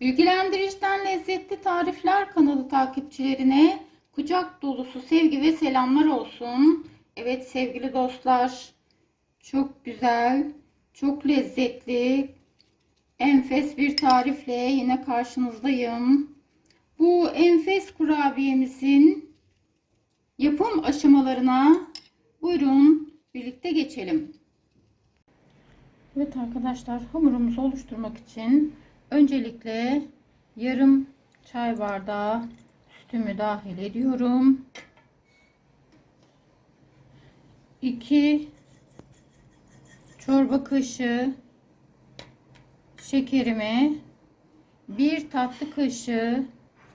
Bilgilendiriciden Lezzetli Tarifler kanalı takipçilerine kucak dolusu sevgi ve selamlar olsun. Evet sevgili dostlar, çok güzel, çok lezzetli, enfes bir tarifle yine karşınızdayım. Bu enfes kurabiyemizin yapım aşamalarına buyurun birlikte geçelim. Evet arkadaşlar hamurumuzu oluşturmak için öncelikle yarım çay bardağı sütümü dahil ediyorum. 2 çorba kaşığı şekerimi, 1 tatlı kaşığı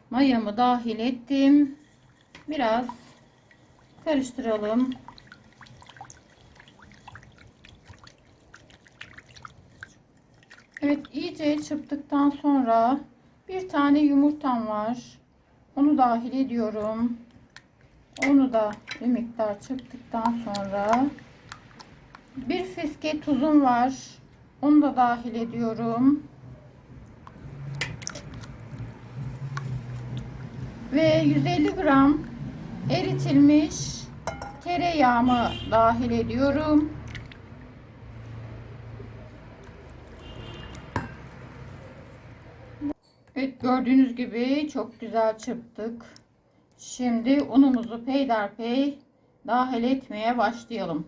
mayamı dahil ettim. Biraz karıştıralım. Evet iyice çırptıktan sonra bir tane yumurtam var. Onu dahil ediyorum. Onu da bir miktar çırptıktan sonra bir fiske tuzum var. Onu da dahil ediyorum. Ve 150 gram eritilmiş tereyağımı dahil ediyorum. Evet gördüğünüz gibi çok güzel çırptık. Şimdi unumuzu peyderpey dahil etmeye başlayalım.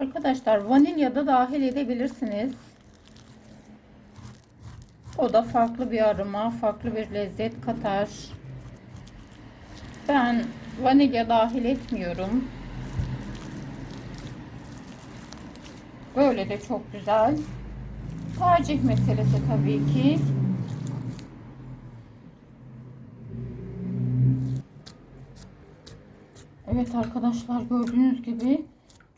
Arkadaşlar vanilya da dahil edebilirsiniz. O da farklı bir aroma, farklı bir lezzet katar. Ben vanilya dahil etmiyorum. Böyle de çok güzel. Tercih meselesi tabii ki. Evet arkadaşlar gördüğünüz gibi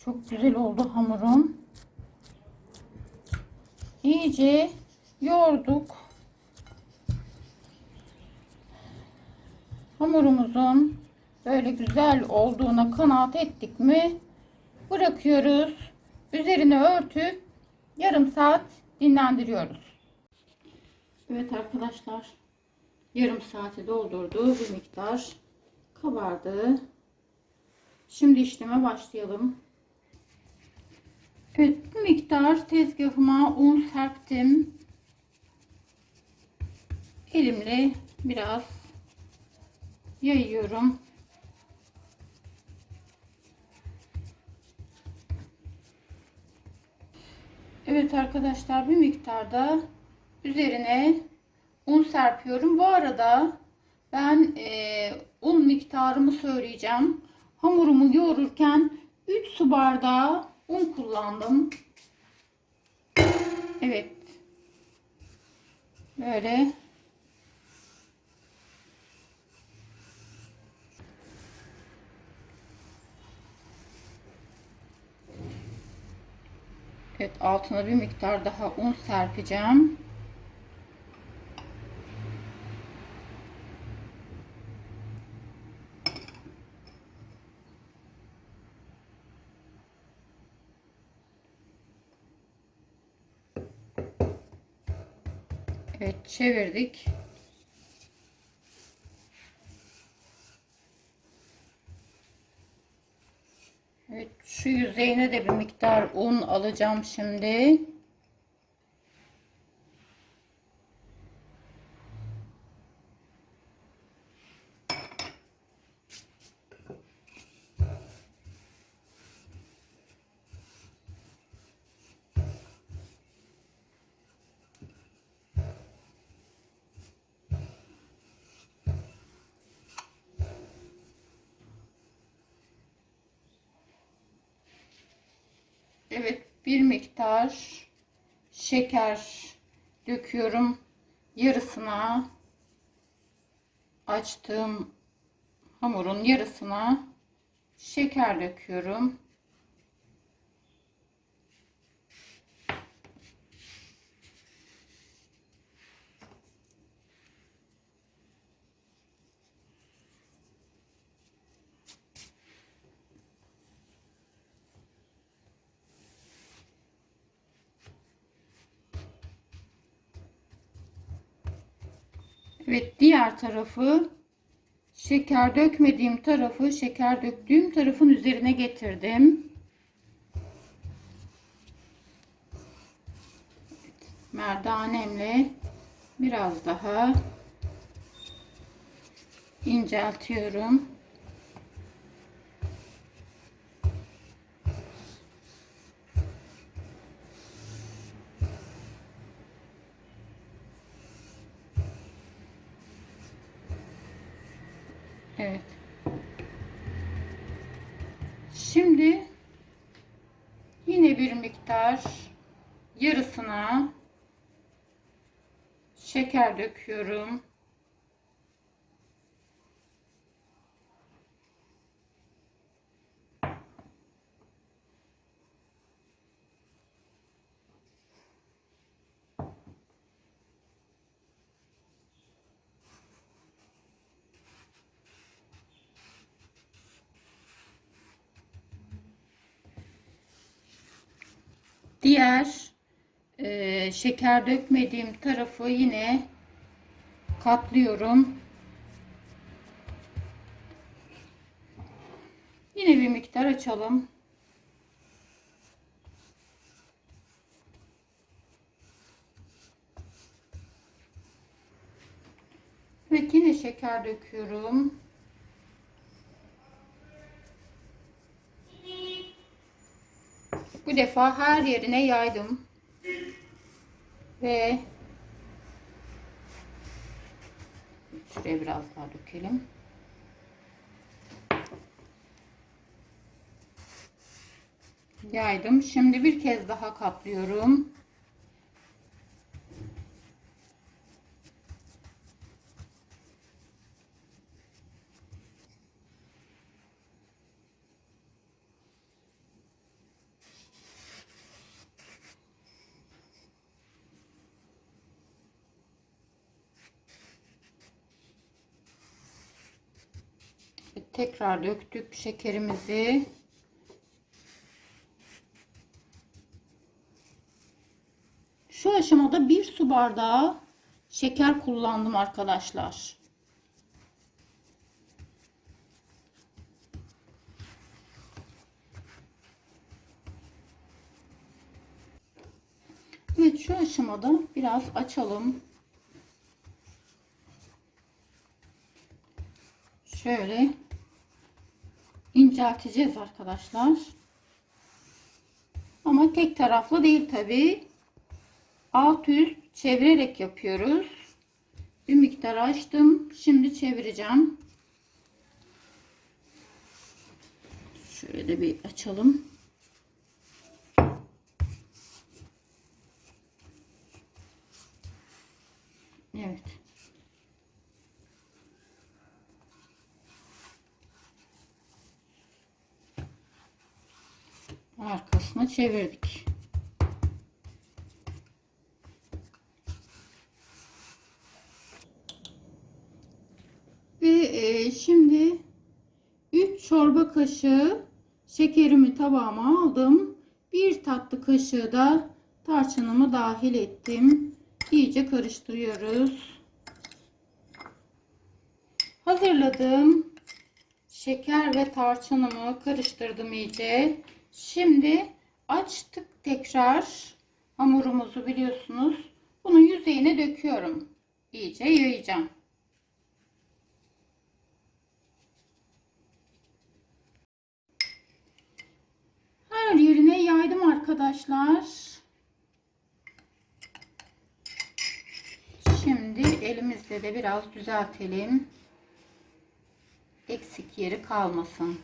çok güzel oldu hamurum. İyice yoğurduk. Hamurumuzun böyle güzel olduğuna kanaat ettik mi bırakıyoruz. Üzerine örtüp yarım saat dinlendiriyoruz. Evet arkadaşlar yarım saati doldurdu bir miktar kabardı. Şimdi işleme başlayalım. Bir miktar tezgahıma un serptim. Elimle biraz yayıyorum. Evet arkadaşlar bir miktarda üzerine un serpiyorum. Bu arada ben e, un miktarımı söyleyeceğim. Hamurumu yoğururken 3 su bardağı un kullandım. Evet. Böyle. Evet altına bir miktar daha un serpeceğim. Evet çevirdik. Evet şu yüzeyine de bir miktar un alacağım şimdi. Evet bir miktar şeker döküyorum. yarısına açtığım hamurun yarısına şeker döküyorum. Evet diğer tarafı şeker dökmediğim tarafı şeker döktüğüm tarafın üzerine getirdim. Evet, merdanemle biraz daha inceltiyorum. Evet. Şimdi yine bir miktar yarısına şeker döküyorum. Diğer e, şeker dökmediğim tarafı yine katlıyorum. Yine bir miktar açalım. Ve yine şeker döküyorum. Bu defa her yerine yaydım. Ve şuraya biraz daha dökelim. Yaydım. Şimdi bir kez daha katlıyorum. Tekrar döktük şekerimizi. Şu aşamada bir su bardağı şeker kullandım arkadaşlar. Evet şu aşamada biraz açalım. Şöyle incelteceğiz arkadaşlar. Ama tek taraflı değil tabi. Alt üst çevirerek yapıyoruz. Bir miktar açtım. Şimdi çevireceğim. Şöyle de bir açalım. Evet. Arkasına çevirdik. Ve e, şimdi 3 çorba kaşığı şekerimi tabağıma aldım. 1 tatlı kaşığı da tarçınımı dahil ettim. İyice karıştırıyoruz. Hazırladığım şeker ve tarçınımı karıştırdım iyice. Şimdi açtık tekrar hamurumuzu biliyorsunuz. Bunun yüzeyine döküyorum. İyice yayacağım. Her yerine yaydım arkadaşlar. Şimdi elimizle de biraz düzeltelim. Eksik yeri kalmasın.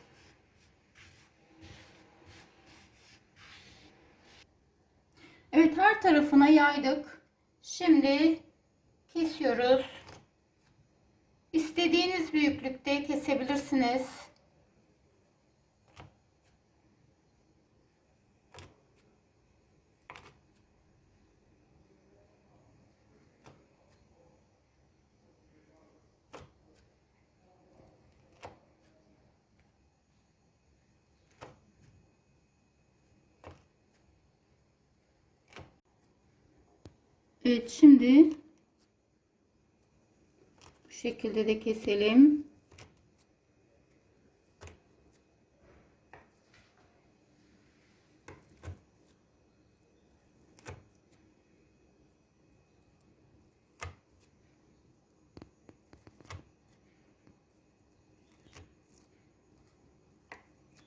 Evet her tarafına yaydık. Şimdi kesiyoruz. İstediğiniz büyüklükte kesebilirsiniz. Evet şimdi bu şekilde de keselim.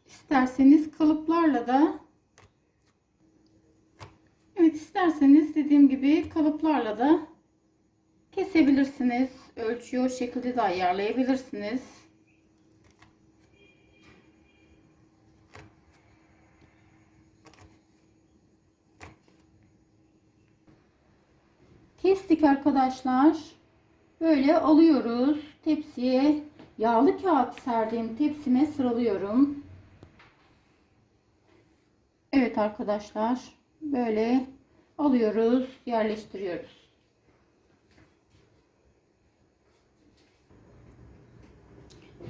İsterseniz kalıplarla da Evet isterseniz dediğim gibi kalıplarla da kesebilirsiniz. Ölçüyü o şekilde de ayarlayabilirsiniz. Kestik arkadaşlar. Böyle alıyoruz. Tepsiye yağlı kağıt serdiğim tepsime sıralıyorum. Evet arkadaşlar. Böyle alıyoruz, yerleştiriyoruz.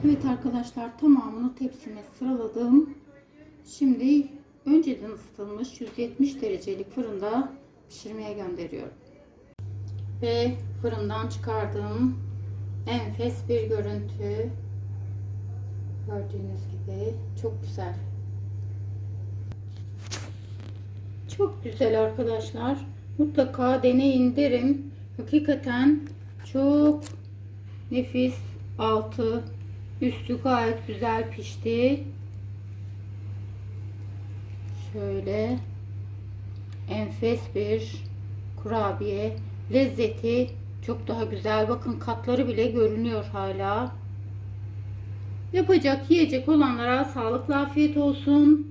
Evet arkadaşlar tamamını tepsime sıraladım. Şimdi önceden ısıtılmış 170 derecelik fırında pişirmeye gönderiyorum. Ve fırından çıkardığım enfes bir görüntü. Gördüğünüz gibi çok güzel. Çok güzel arkadaşlar. Mutlaka deneyin derim. Hakikaten çok nefis altı üstü gayet güzel pişti. Şöyle enfes bir kurabiye lezzeti çok daha güzel. Bakın katları bile görünüyor hala. Yapacak, yiyecek olanlara sağlıklı afiyet olsun.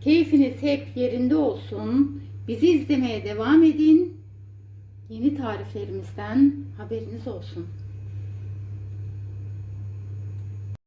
Keyfiniz hep yerinde olsun. Bizi izlemeye devam edin. Yeni tariflerimizden haberiniz olsun.